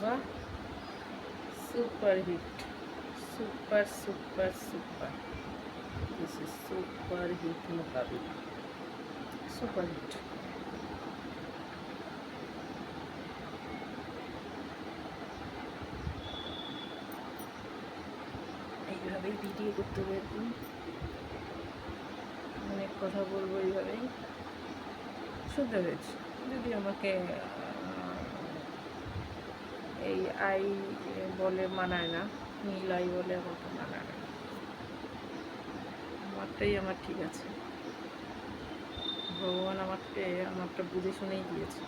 বাহ super hit super super super this is super hit মোকাবিলা super hit এইভাবেই video করতে হবে অনেক কথা বলব এইভাবেই। শুদ্ধ হয়েছে যদি আমাকে এই আই বলে মানায় না, নীল আই বলে আমাকে মানায় না। আমারটাই আমার ঠিক আছে। ভগবান আমাকে আমারটা বুঝে শুনেই দিয়েছে।